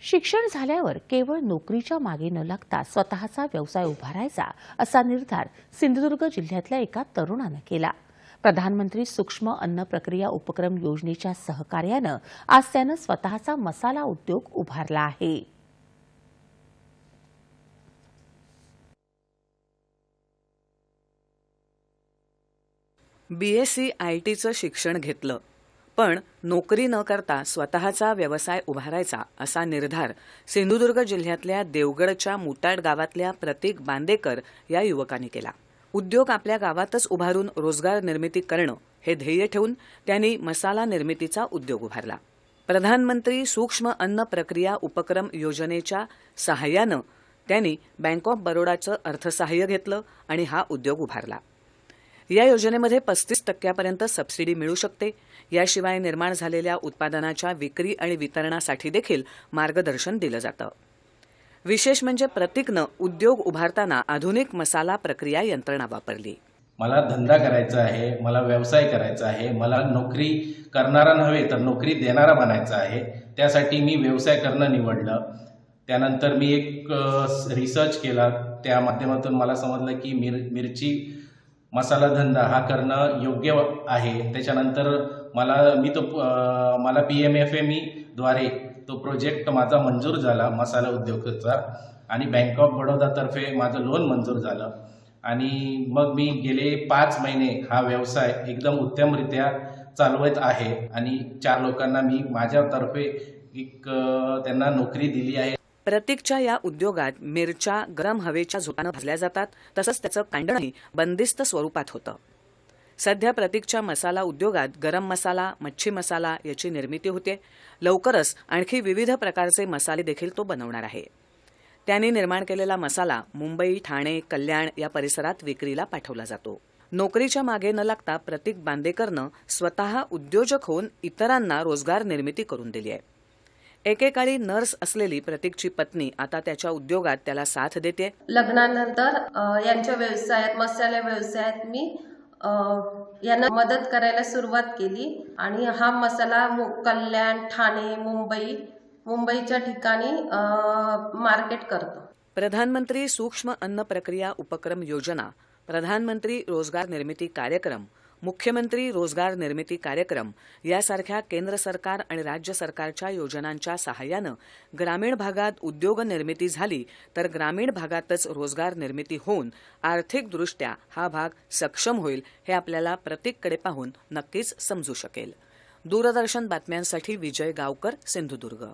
शिक्षण झाल्यावर केवळ नोकरीच्या मागे न लागता स्वतःचा व्यवसाय उभारायचा असा निर्धार सिंधुदुर्ग जिल्ह्यातल्या एका तरुणानं केला. प्रधानमंत्री सूक्ष्म अन्न प्रक्रिया उपक्रम योजनेच्या सहकार्यानं आज त्यानं स्वतःचा मसाला उद्योग उभारला आहे. बीएससी आयटीचं आय टीचं शिक्षण घेतलं. पण नोकरी न करता स्वतःचा व्यवसाय उभारायचा असा निर्धार सिंधुदुर्ग जिल्ह्यातल्या देवगडच्या मुटाड गावातल्या प्रतीक बांदेकर या युवकांनी केला. उद्योग आपल्या गावातच उभारून रोजगार निर्मिती करणं हे ध्येय ठेवून त्यांनी मसाला निर्मितीचा उद्योग उभारला. प्रधानमंत्री सूक्ष्म अन्न प्रक्रिया उपक्रम योजनेच्या सहाय्यानं त्यांनी बँक ऑफ बरोडाचं अर्थसहाय्य घेतलं आणि हा उद्योग उभारला. या योजनेमध्ये पस्तीस टक्क्यापर्यंत सबसिडी मिळू शकते. याशिवाय निर्माण झालेल्या उत्पादनाच्या विक्री आणि वितरणासाठी देखील मार्गदर्शन दिलं जातं. विशेष म्हणजे प्रतीकनं उद्योग उभारताना आधुनिक मसाला प्रक्रिया यंत्रणा वापरली. मला धंदा करायचा आहे मला व्यवसाय करायचा आहे मला नोकरी करणारा नव्हे तर नोकरी देणारा बनायचा आहे त्यासाठी मी व्यवसाय करणं निवडलं. त्यानंतर मी एक रिसर्च केला. त्या माध्यमातून मला समजलं की मिर मिरची मसाला धंदा हा करणं योग्य आहे. त्याच्यानंतर मला मी तो मला पी एम एफ एमद्वारे तो प्रोजेक्ट माझा मंजूर झाला मसाला उद्योगाचा. आणि बँक ऑफ बडोदातर्फे माझं लोन मंजूर झालं. आणि मग मी गेले पाच महिने हा व्यवसाय एकदम उत्तमरित्या चालवत आहे. आणि चार लोकांना मी माझ्यातर्फे एक त्यांना नोकरी दिली आहे. प्रतीकच्या या उद्योगात मिरच्या गरम हवेच्या झोपानं भाजल्या जातात तसंच त्याचं कांडणही बंदिस्त स्वरूपात होतं. सध्या प्रतीकच्या मसाला उद्योगात गरम मसाला मच्छी मसाला याची निर्मिती होते. लवकरच आणखी विविध प्रकारचे मसाले देखील तो बनवणार आहे. त्यांनी निर्माण केलेला मसाला मुंबई ठाणे कल्याण या परिसरात विक्रीला पाठवला जातो. नोकरीच्या मागे न लागता प्रतीक बांदेकरनं स्वतः उद्योजक होऊन इतरांना रोजगार निर्मिती करून दिली आहे. एकेकाळी नर्स असलेली प्रतीकची पत्नी आता त्याच्या उद्योगात त्याला साथ देते. लग्नानंतर यांच्या व्यवसायात मसाल्या व्यवसायात मी यांना मदत करायला सुरुवात केली. आणि हा मसाला कल्याण ठाणे मुंबई मुंबईच्या ठिकाणी मार्केट करतो. प्रधानमंत्री सूक्ष्म अन्न प्रक्रिया उपक्रम योजना प्रधानमंत्री रोजगार निर्मिती कार्यक्रम मुख्यमंत्री रोजगार निर्मिती कार्यक्रम यासारख्या केंद्र सरकार आणि राज्य सरकारच्या योजनांच्या सहाय्यानं ग्रामीण भागात उद्योग निर्मिती झाली तर ग्रामीण भागातच रोजगार निर्मिती होऊन आर्थिकदृष्ट्या हा भाग सक्षम होईल हे आपल्याला प्रतीककडे पाहून नक्कीच समजू शकेल. दूरदर्शन बातम्यांसाठी विजय गावकर सिंधुदुर्ग.